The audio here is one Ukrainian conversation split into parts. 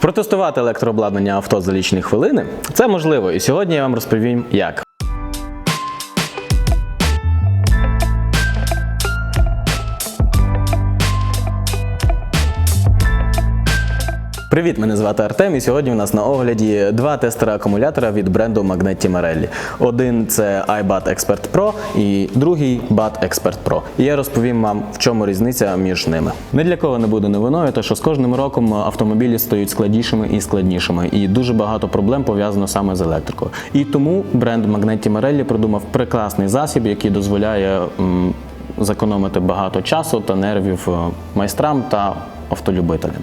Протестувати електрообладнання авто за лічні хвилини це можливо, і сьогодні я вам розповім як. Привіт, мене звати Артем, і сьогодні у нас на огляді два тестера акумулятора від бренду Magnetti Marelli. Один це iBat Expert Pro і другий BAT Expert Pro. І я розповім вам, в чому різниця між ними. Не для кого не буде новиною, те, що з кожним роком автомобілі стають складнішими і складнішими, і дуже багато проблем пов'язано саме з електрикою. І тому бренд Magnetti Marelli придумав прекрасний засіб, який дозволяє м, зекономити багато часу та нервів е, майстрам та автолюбителям.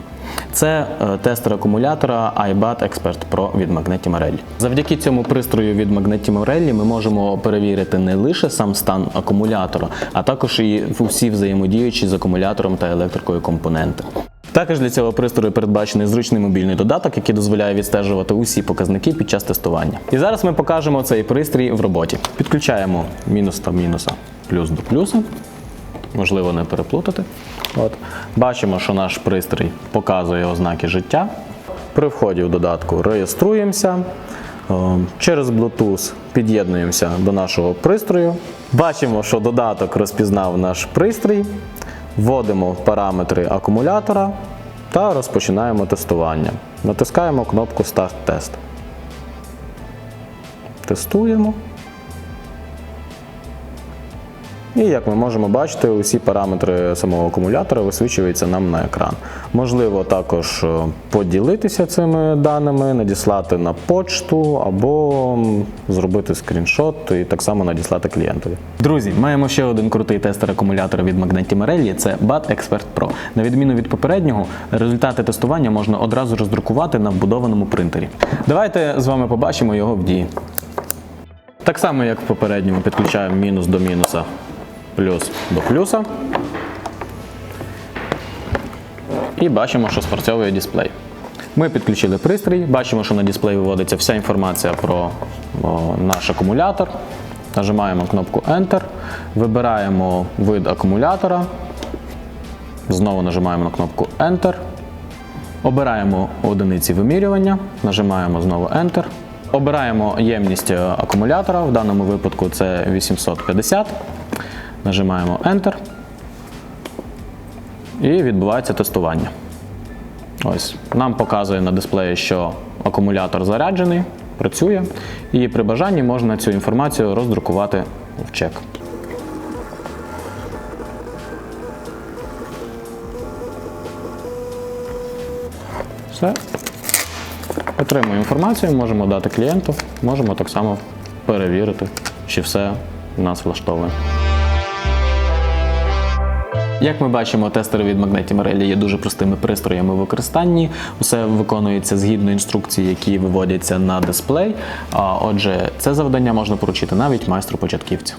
Це е, тестер акумулятора iBat Expert Pro від Magnetti Marelli. Завдяки цьому пристрою від Magnetti Marelli ми можемо перевірити не лише сам стан акумулятора, а також і усі взаємодіючі з акумулятором та електрикою компоненти. Також для цього пристрою передбачений зручний мобільний додаток, який дозволяє відстежувати усі показники під час тестування. І зараз ми покажемо цей пристрій в роботі. Підключаємо мінус до мінуса, плюс до плюса. Можливо, не переплутати. От. Бачимо, що наш пристрій показує ознаки життя. При вході в додатку реєструємося. Через Bluetooth під'єднуємося до нашого пристрою. Бачимо, що додаток розпізнав наш пристрій. Вводимо параметри акумулятора та розпочинаємо тестування. Натискаємо кнопку Start Test. Тестуємо. І як ми можемо бачити, усі параметри самого акумулятора висвічуються нам на екран. Можливо також е, поділитися цими даними, надіслати на почту або зробити скріншот і так само надіслати клієнтові. Друзі, маємо ще один крутий тестер акумулятора від Magnetti Marelli – це BAT Expert Pro. На відміну від попереднього, результати тестування можна одразу роздрукувати на вбудованому принтері. Давайте з вами побачимо його в дії. Так само, як в попередньому, підключаємо мінус до мінуса, плюс до плюса. І бачимо, що спрацьовує дисплей. Ми підключили пристрій, бачимо, що на дисплей виводиться вся інформація про о, наш акумулятор. Нажимаємо кнопку Enter, вибираємо вид акумулятора. Знову нажимаємо на кнопку Enter. Обираємо одиниці вимірювання, нажимаємо знову Enter. Обираємо ємність е, акумулятора, в даному випадку це 850. Нажимаємо Enter. І відбувається тестування. Ось, нам показує на дисплеї, що акумулятор заряджений, працює, і при бажанні можна цю інформацію роздрукувати в чек. Все. Отримуємо інформацію, можемо дати клієнту, можемо так само перевірити, чи все нас влаштовує. Як ми бачимо, тестери від магнеті Marelli є дуже простими пристроями в використанні. Усе виконується згідно інструкцій, які виводяться на дисплей. Отже, це завдання можна поручити навіть майстру початківцю.